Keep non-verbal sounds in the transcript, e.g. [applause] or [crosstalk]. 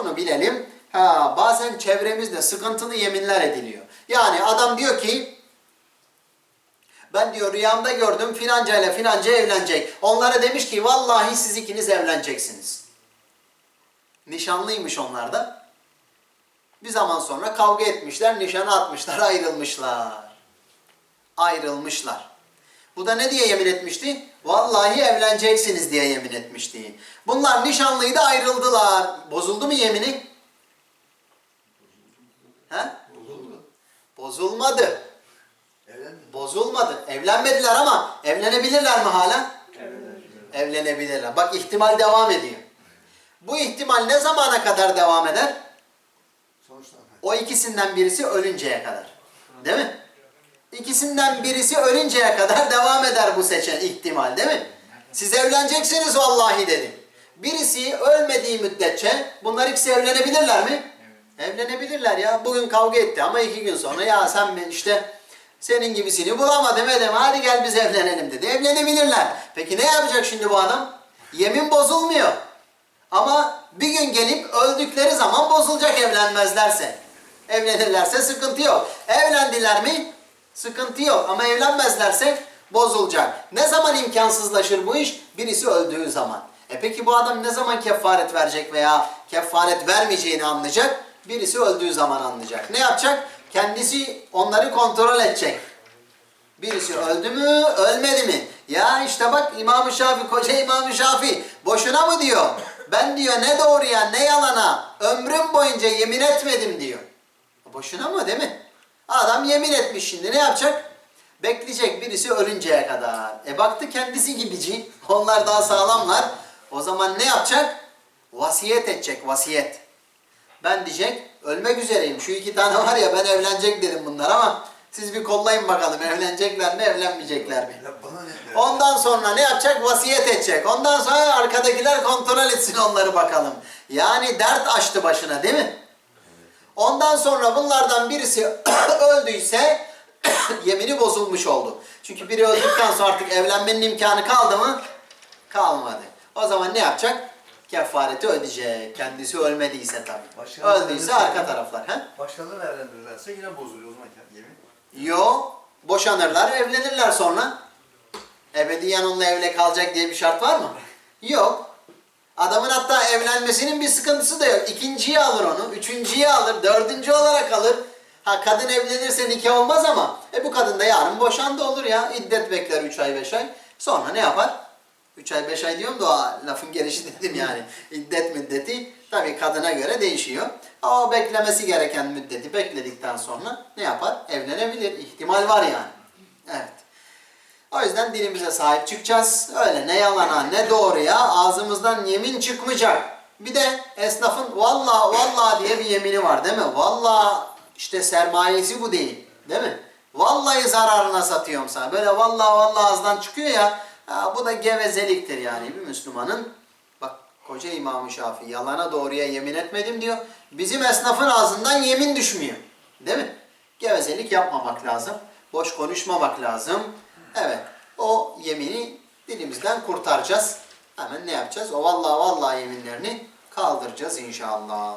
Bunu bilelim. Ha, bazen çevremizde sıkıntılı yeminler ediliyor. Yani adam diyor ki ben diyor rüyamda gördüm filanca ile filanca evlenecek. Onlara demiş ki vallahi siz ikiniz evleneceksiniz. Nişanlıymış onlar da. Bir zaman sonra kavga etmişler, nişanı atmışlar, ayrılmışlar. Ayrılmışlar. Bu da ne diye yemin etmişti? Vallahi evleneceksiniz diye yemin etmişti. Bunlar nişanlıydı ayrıldılar. Bozuldu mu yemini? He? Bozulmadı. Evlendi. Bozulmadı. Evlenmediler ama evlenebilirler mi hala? Evlenebilirler. Bak ihtimal devam ediyor. Bu ihtimal ne zamana kadar devam eder? Sonuçta. O ikisinden birisi ölünceye kadar. Değil mi? İkisinden birisi ölünceye kadar [laughs] devam eder bu seçen ihtimal değil mi? Siz evleneceksiniz vallahi dedi. Birisi ölmediği müddetçe bunlar ikisi evlenebilirler mi? Evlenebilirler ya. Bugün kavga etti ama iki gün sonra ya sen ben işte senin gibisini bulamadım edem hadi gel biz evlenelim dedi. Evlenebilirler. Peki ne yapacak şimdi bu adam? Yemin bozulmuyor. Ama bir gün gelip öldükleri zaman bozulacak evlenmezlerse. Evlenirlerse sıkıntı yok. Evlendiler mi? Sıkıntı yok. Ama evlenmezlerse bozulacak. Ne zaman imkansızlaşır bu iş? Birisi öldüğü zaman. E peki bu adam ne zaman kefaret verecek veya kefaret vermeyeceğini anlayacak? Birisi öldüğü zaman anlayacak. Ne yapacak? Kendisi onları kontrol edecek. Birisi öldü mü, ölmedi mi? Ya işte bak İmam-ı Şafi, koca İmam-ı Şafi boşuna mı diyor? Ben diyor ne doğruya ne yalana ömrüm boyunca yemin etmedim diyor. Boşuna mı değil mi? Adam yemin etmiş şimdi ne yapacak? Bekleyecek birisi ölünceye kadar. E baktı kendisi gibici. Onlar daha sağlamlar. O zaman ne yapacak? Vasiyet edecek, vasiyet. Ben diyecek, ölmek üzereyim. Şu iki tane var ya ben evlenecek dedim bunlar ama siz bir kollayın bakalım evlenecekler mi, evlenmeyecekler mi? Ondan sonra ne yapacak? Vasiyet edecek. Ondan sonra arkadakiler kontrol etsin onları bakalım. Yani dert açtı başına değil mi? Ondan sonra bunlardan birisi [coughs] öldüyse [coughs] yemini bozulmuş oldu. Çünkü biri öldükten sonra artık evlenmenin imkanı kaldı mı? Kalmadı. O zaman ne yapacak? Kefareti ödeyecek. Kendisi ölmediyse tabii. Başka Öldüyse arka taraflar. He? Başkalarını evlendirirlerse yine bozuluyor o zaman yemin. Yo, boşanırlar, evlenirler sonra. Ebediyen onunla evle kalacak diye bir şart var mı? [laughs] Yok. Adamın hatta evlenmesinin bir sıkıntısı da yok. İkinciyi alır onu, üçüncüyü alır, dördüncü olarak alır. Ha kadın evlenirse nikah olmaz ama e bu kadın da yarın boşandı olur ya. İddet bekler 3 ay 5 ay. Sonra ne yapar? 3 ay 5 ay diyorum da o lafın gelişi dedim yani. İddet müddeti tabii kadına göre değişiyor. Ama beklemesi gereken müddeti bekledikten sonra ne yapar? Evlenebilir. İhtimal var yani. Evet. O yüzden dilimize sahip çıkacağız. Öyle ne yalana ne doğruya ağzımızdan yemin çıkmayacak. Bir de esnafın vallahi vallahi diye bir yemini var değil mi? Vallahi işte sermayesi bu değil. Değil mi? Vallahi zararına satıyorum sana. Böyle vallahi vallahi ağızdan çıkıyor ya. Ha, bu da gevezeliktir yani bir Müslümanın. Bak koca İmam-ı Şafii yalana doğruya yemin etmedim diyor. Bizim esnafın ağzından yemin düşmüyor. Değil mi? Gevezelik yapmamak lazım. Boş konuşmamak lazım. Evet. O yemini dilimizden kurtaracağız. Hemen ne yapacağız? O vallahi vallahi yeminlerini kaldıracağız inşallah.